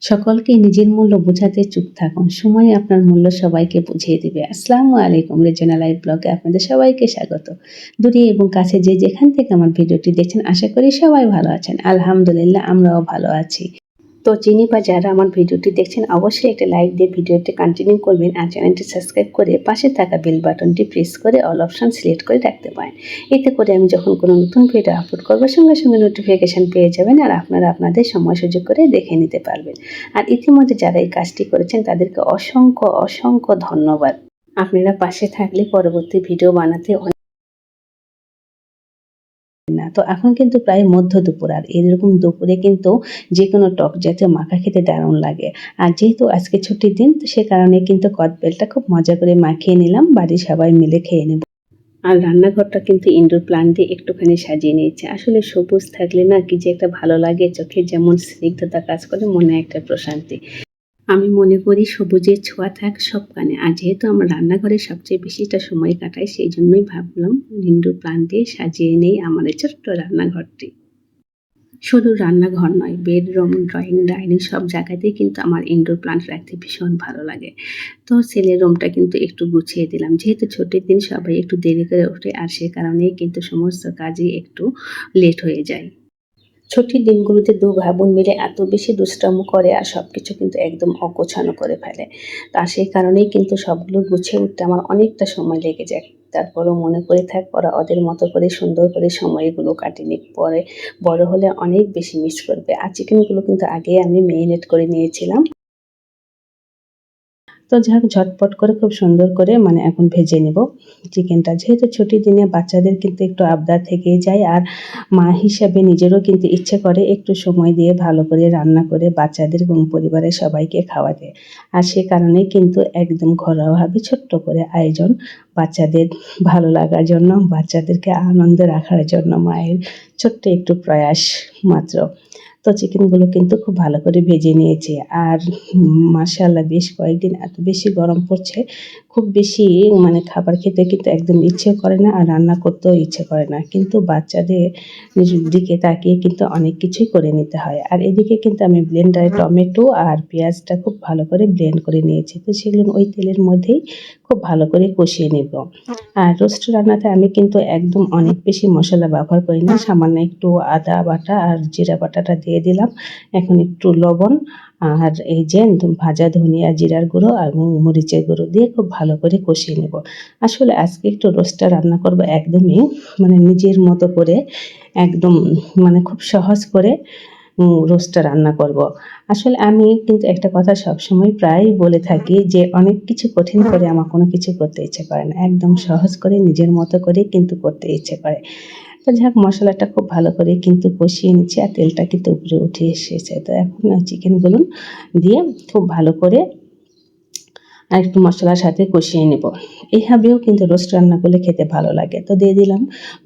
সকলকে নিজের মূল্য বোঝাতে চুপ থাকুন। সময় আপনার মূল্য সবাইকে বুঝিয়ে দিবে। আসসালামু আলাইকুম, রেজনা লাইভ ব্লগে আপনাদের সবাইকে স্বাগত। দূরে এবং কাছে যে যেখান থেকে আমার ভিডিওটি দেখছেন, আশা করি সবাই ভালো আছেন। আলহামদুলিল্লাহ, আমরাও ভালো আছি। তো চিনি বা যারা আমার ভিডিওটি দেখছেন, অবশ্যই একটা লাইক দিয়ে ভিডিওটি কন্টিনিউ করবেন আর চ্যানেলটি সাবস্ক্রাইব করে পাশে থাকা বেল বাটনটি প্রেস করে অল অপশন সিলেক্ট করে রাখতে পারেন। এতে করে আমি যখন কোনো নতুন ভিডিও আপলোড করব, সঙ্গে সঙ্গে নোটিফিকেশান পেয়ে যাবেন আর আপনারা আপনাদের সময় সুযোগ করে দেখে নিতে পারবেন। আর ইতিমধ্যে যারা এই কাজটি করেছেন, তাদেরকে অসংখ্য অসংখ্য ধন্যবাদ। আপনারা পাশে থাকলে পরবর্তী ভিডিও বানাতে না। তো এখন কিন্তু প্রায় মধ্য দুপুর আর এরকম দুপুরে কিন্তু যে কোনো টক জাতীয় মাখা খেতে দারুণ লাগে। আর যেহেতু আজকে ছুটির দিন, তো সে কারণে কিন্তু কদবেলটা খুব মজা করে মাখিয়ে নিলাম, বাড়ির সবাই মিলে খেয়ে নেব। আর রান্নাঘরটা কিন্তু ইনডোর প্লান্ট দিয়ে একটুখানি সাজিয়ে নিয়েছে। আসলে সবুজ থাকলে না কি যে একটা ভালো লাগে, চোখে যেমন স্নিগ্ধতা কাজ করে, মনে একটা প্রশান্তি। আমি মনে করি সবুজের ছোঁয়া থাক সবখানে আর যেহেতু আমার রান্নাঘরে সবচেয়ে বেশিটা সময় কাটাই সেই জন্যই ভাবলাম প্লান্ট দিয়ে সাজিয়ে নেই আমাদের ছোট্ট রান্নাঘরটি। শুধু রান্নাঘর নয়, বেডরুম, ড্রয়িং, ডাইনিং সব জায়গাতেই কিন্তু আমার ইনডোর প্লান্ট রাখতে ভীষণ ভালো লাগে। তো ছেলের রুমটা কিন্তু একটু গুছিয়ে দিলাম। যেহেতু ছুটির দিন সবাই একটু দেরি করে ওঠে, আর সে কারণেই কিন্তু সমস্ত কাজই একটু লেট হয়ে যায়। ছুটির দিনগুলোতে দু ভাই বোন মিলে এত বেশি দুষ্টামো করে আর সব কিছু কিন্তু একদম অগোছানো করে ফেলে। তা সেই কারণেই কিন্তু সবগুলো গুছিয়ে উঠতে আমার অনেকটা সময় লেগে যায়। তারপরও মনে করে থাক, ওরা ওদের মতো করে সুন্দর করে সময়গুলো কাটিয়ে পরে বড় হলে অনেক বেশি মিস করবে। আর চিকেনগুলো কিন্তু আগে আমি মেরিনেট করে নিয়েছিলাম। তো যাই হোক ঝটপট করে খুব সুন্দর করে মানে এখন ভেজে নেব চিকেনটা। যেহেতু ছুটির দিনে বাচ্চাদের কিন্তু একটু আবদার থেকেই যায়, আর মা হিসাবে নিজেরও কিন্তু ইচ্ছে করে একটু সময় দিয়ে ভালো করে রান্না করে বাচ্চাদের এবং পরিবারের সবাইকে খাওয়াতে। আর সে কারণেই কিন্তু একদম ঘরোয়াভাবে ছোট্ট করে আয়োজন বাচ্চাদের ভালো লাগার জন্য, বাচ্চাদেরকে আনন্দে রাখার জন্য মায়ের ছোট্ট একটু প্রয়াস মাত্র। তো চিকেনগুলো কিন্তু খুব ভালো করে ভেজে নিয়েছি। আর মাসাল্লাহ বেশ কয়েকদিন এত বেশি গরম পড়ছে খুব বেশি মানে খাবার খেতে কিন্তু একদম ইচ্ছে করে না আর রান্না করতেও ইচ্ছে করে না। কিন্তু বাচ্চাদের দিকে তাকিয়ে কিন্তু অনেক কিছুই করে নিতে হয়। আর এদিকে কিন্তু আমি ব্লেন্ডারে টমেটো আর পেঁয়াজটা খুব ভালো করে ব্লেন্ড করে নিয়েছি। তো সেগুলো ওই তেলের মধ্যেই খুব ভালো করে কষিয়ে নেব। আর রোস্ট রান্নাতে আমি কিন্তু একদম অনেক বেশি মশলা ব্যবহার করি না। সামান্য একটু আদা বাটা আর জিরা বাটাটা দিয়ে দিলাম। এখন একটু লবণ আর এই যে ভাজা ধনিয়া জিরার গুঁড়ো এবং মরিচের গুঁড়ো দিয়ে খুব ভালো করে কষিয়ে নেব। আসলে আজকে একটু রোস্টটা রান্না করব একদমই মানে নিজের মতো করে একদম মানে খুব সহজ করে রোস্টটা রান্না করব। আসলে আমি কিন্তু একটা কথা সবসময় প্রায়ই বলে থাকি যে অনেক কিছু কঠিন করে আমার কোনো কিছু করতে ইচ্ছে করে না। একদম সহজ করে নিজের মতো করে কিন্তু করতে ইচ্ছে করে। তো যাক, মশলাটা খুব ভালো করে কিন্তু কষিয়ে নিচ্ছি আর তেলটা কিন্তু উপরে উঠে এসেছে। তো এখন চিকেনগুলো দিয়ে খুব ভালো করে আর একটু মশলার সাথে কষিয়ে নেব। এইভাবেও কিন্তু রোস্ট রান্না করলে খেতে ভালো লাগে। তো দিয়ে দিলাম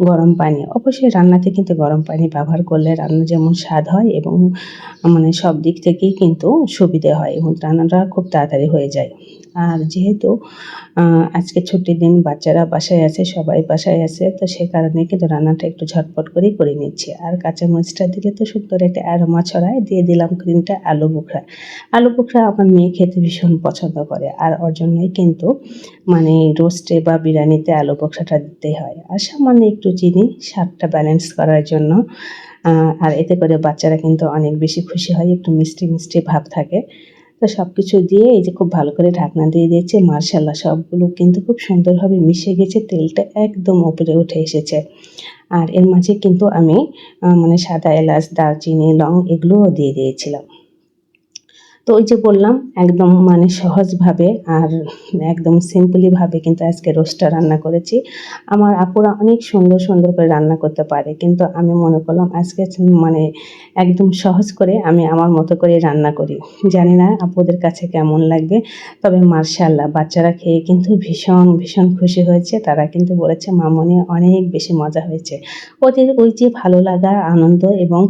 গরম পানি। অবশ্যই রান্নাতে কিন্তু গরম পানি ব্যবহার করলে রান্না যেমন স্বাদ হয় এবং মানে সব দিক থেকেই কিন্তু সুবিধে হয় এবং রান্নাটা খুব তাড়াতাড়ি হয়ে যায়। আর যেহেতু আজকে ছুটির দিন বাচ্চারা বাসায় আছে, সবাই বাসায় আছে, তো সে কারণে কিন্তু রান্নাটা একটু ঝটপট করেই করে নিচ্ছি। আর কাঁচা মরিচটা দিলে তো সুন্দর একটা অ্যারোমা ছড়ায়। দিয়ে দিলাম ক্রিমটা আলু বোখরা। আলু বোখরা আমার মেয়ে খেতে ভীষণ পছন্দ করে। আর ওর জন্যই কিন্তু মানে রোস্টে বা বিরিয়ানিতে আলু বোখরাটা দিতে হয়। আর সামান্য একটু চিনি, স্বাদটা ব্যালেন্স করার জন্য আর এতে করে বাচ্চারা কিন্তু অনেক বেশি খুশি হয়, একটু মিষ্টি মিষ্টি ভাব থাকে। তো সব কিছু দিয়ে এই যে খুব ভালো করে ঢাকনা দিয়ে দিয়েছে মার্শাল্লাহ সবগুলো কিন্তু খুব সুন্দরভাবে মিশে গেছে, তেলটা একদম উপরে উঠে এসেছে। আর এর মাঝে কিন্তু আমি মানে সাদা এলাচ, দারচিনি, লং এগুলোও দিয়ে দিয়েছিলাম। তো ওই যে বললাম, একদম মানে সহজভাবে আর একদম সিম্পলিভাবে কিন্তু আজকে রোস্টটা রান্না করেছি। আমার আপুরা অনেক সুন্দর সুন্দর করে রান্না করতে পারে, কিন্তু আমি মনে করলাম আজকে মানে একদম সহজ করে আমি আমার মতো করে রান্না করি। জানি না আপুদের কাছে কেমন লাগবে, তবে মার্শাল্লাহ, বাচ্চারা খেয়ে কিন্তু ভীষণ ভীষণ খুশি হয়েছে। তারা কিন্তু বলেছে, মামনি, অনেক বেশি মজা হয়েছে। ওদের ওই যে ভালো লাগা, আনন্দ এবং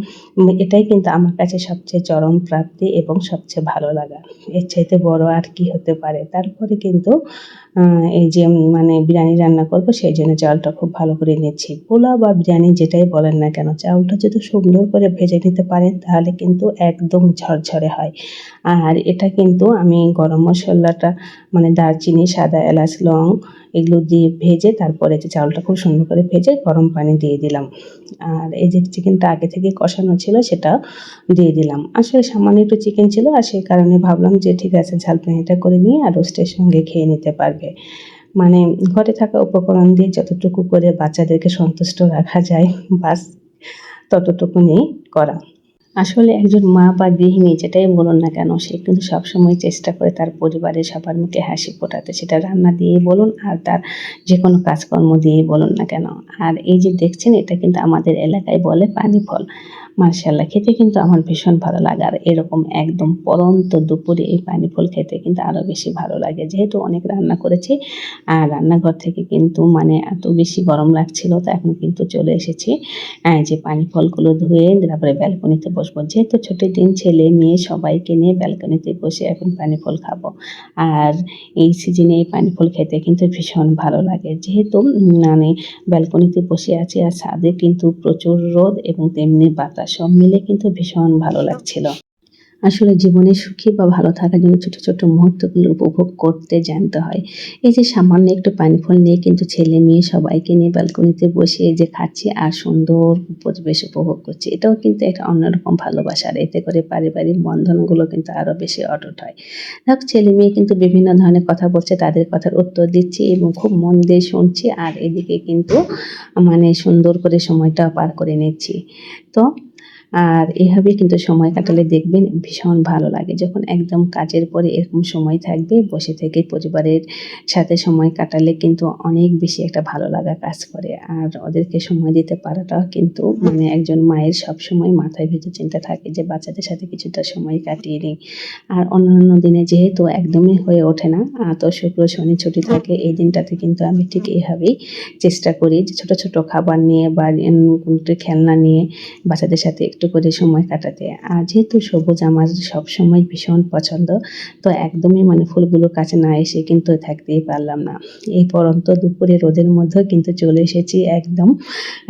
এটাই কিন্তু আমার কাছে সবচেয়ে চরম প্রাপ্তি এবং সবচেয়ে ভালো লাগা। এর চাইতে বড় আর কি হতে পারে। তারপরে কিন্তু এই যে মানে বিরিয়ানি রান্না করব, সেই জন্য চাউলটা খুব ভালো করে নিচ্ছি। পোলাও বা বিরিয়ানি যেটাই বলেন না কেন, চাউলটা যদি সুন্দর করে ভেজে নিতে পারেন, তাহলে কিন্তু একদম ঝরঝরে হয়। আর এটা কিন্তু আমি গরম মশলাটা মানে দারচিনি, সাদা এলাচ, লং এগুলো দিয়ে ভেজে তারপরে যে চাউলটা খুব সুন্দর করে ভেজে গরম পানি দিয়ে দিলাম। আর এই যে চিকেনটা আগে থেকে কষানো ছিল সেটা দিয়ে দিলাম। আসলে সামান্য একটু চিকেন ছিল আর সেই কারণে ভাবলাম যে ঠিক আছে ঝাল পানিটা করে নিয়ে আর রোস্টের সঙ্গে খেয়ে নিতে পারবে। মানে ঘরে থাকা উপকরণ দিয়ে যতটুকু করে বাচ্চাদেরকে সন্তুষ্ট রাখা যায়, বাস ততটুকু ততটুকুনি করা। আসলে একজন মা বা গৃহিণী যেটাই বলুন না কেন, সে কিন্তু সবসময় চেষ্টা করে তার পরিবারের সবার মুখে হাসি ফোটাতে। সেটা রান্না দিয়ে বলুন আর তার যে কোনো কাজকর্ম দিয়ে বলুন না কেন। আর এই যে দেখছেন, এটা কিন্তু আমাদের এলাকায় বলে পানি ফল। মার্শাল্লাহ খেতে কিন্তু আমার ভীষণ ভালো লাগে। আর এরকম একদম পরন্ত দুপুরে এই পানি ফল খেতে কিন্তু আরও বেশি ভালো লাগে। যেহেতু অনেক রান্না করেছি, আর রান্নাঘর থেকে কিন্তু মানে এত বেশি গরম লাগছিল, তো এখন কিন্তু চলে এসেছি। যে পানি ফলগুলো ধুয়ে তারপরে ব্যালকনিতে বসবো। যেহেতু ছুটির দিন, ছেলে মেয়ে সবাইকে নিয়ে ব্যালকনিতে বসে এখন পানি ফল খাব। আর এই সিজনে এই পানি ফল খেতে কিন্তু ভীষণ ভালো লাগে। যেহেতু মানে ব্যালকনিতে বসে আছি, আর ছাদে কিন্তু প্রচুর রোদ এবং তেমনি বাতাস। সব মিলে কিন্তু ভীষণ ভালো লাগছিল। আসলে জীবনে সুখী বা ভালো থাকার জন্য ছোট ছোট মুহূর্তগুলো উপভোগ করতে জানতে হয়। এই যে সামান্য একটু পানি ফল নিয়ে কিন্তু ছেলে মেয়ে সবাইকে নিয়ে ব্যালকনিতে বসে যে খাচ্ছি আর সুন্দর পরিবেশ উপভোগ করছি, এটাও কিন্তু একটা অন্যরকম ভালোবাসা। আর এতে করে পারিবারিক বন্ধনগুলো কিন্তু আরও বেশি অটুট হয়। দেখ, ছেলে মেয়ে কিন্তু বিভিন্ন ধরনের কথা বলছে, তাদের কথার উত্তর দিচ্ছি এবং খুব মন দিয়ে শুনছি আর এদিকে কিন্তু মানে সুন্দর করে সময়টা পার করে নিচ্ছি। তো আর এভাবে কিন্তু সময় কাটালে দেখবেন ভীষণ ভালো লাগে। যখন একদম কাজের পরে এরকম সময় থাকবে, বসে থেকে পরিবারের সাথে সময় কাটালে কিন্তু অনেক বেশি একটা ভালো লাগা কাজ করে। আর ওদেরকে সময় দিতে পারাটাও কিন্তু মানে একজন মায়ের সব সময় মাথায় ভিতর চিন্তা থাকে যে বাচ্চাদের সাথে কিছুটা সময় কাটিয়ে নিই। আর অন্যান্য দিনে যেহেতু একদমই হয়ে ওঠে না, তো শুক্র, শনি ছুটি থাকে, এই দিনটাতে কিন্তু আমি ঠিক এইভাবেই চেষ্টা করি যে ছোটো ছোটো খাবার নিয়ে বা কোনো খেলনা নিয়ে বাচ্চাদের সাথে একটু করে সময় কাটাতে। আর যেহেতু সবুজ, আমার সব সময় ভীষণ পছন্দ, তো একদমই মানে ফুলগুলোর কাছে না এসে কিন্তু থাকতেই পারলাম না। এই পরন্ত দুপুরে রোদের মধ্যেও কিন্তু চলে এসেছি একদম,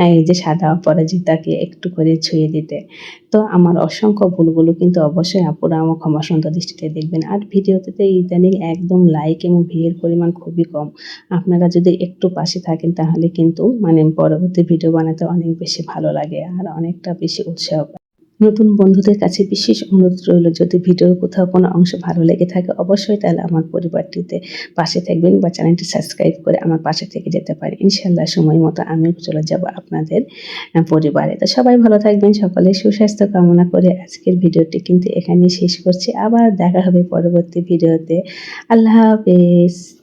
এই যে সাদা অপরাজিতাকে একটু করে ছুঁয়ে দিতে। তো আমার অসংখ্য ভুলগুলো কিন্তু অবশ্যই আপুরা আমার ক্ষমা সুন্দর দৃষ্টিতে দেখবেন। আর ভিডিওতে ইদানিং একদম লাইক এবং ভিড়ের পরিমাণ খুবই কম। আপনারা যদি একটু পাশে থাকেন তাহলে কিন্তু মানে পরবর্তী ভিডিও বানাতে অনেক বেশি ভালো লাগে আর অনেকটা বেশি উৎসাহ। নতুন বন্ধুদের কাছে বিশেষ অনুরোধ রইল, যদি ভিডিওর কোথাও কোনো অংশ ভালো লেগে থাকে, অবশ্যই তাহলে আমার পরিবারটিতে পাশে থাকবেন বা চ্যানেলটি সাবস্ক্রাইব করে আমার পাশে থেকে যেতে পারে ইনশাল্লাহ সময় মতো আমিও চলে যাব আপনাদের পরিবারে। তো সবাই ভালো থাকবেন, সকলে সুস্বাস্থ্য কামনা করে আজকের ভিডিওটি কিন্তু এখানেই শেষ করছি। আবার দেখা হবে পরবর্তী ভিডিওতে। আল্লাহ হাফেজ।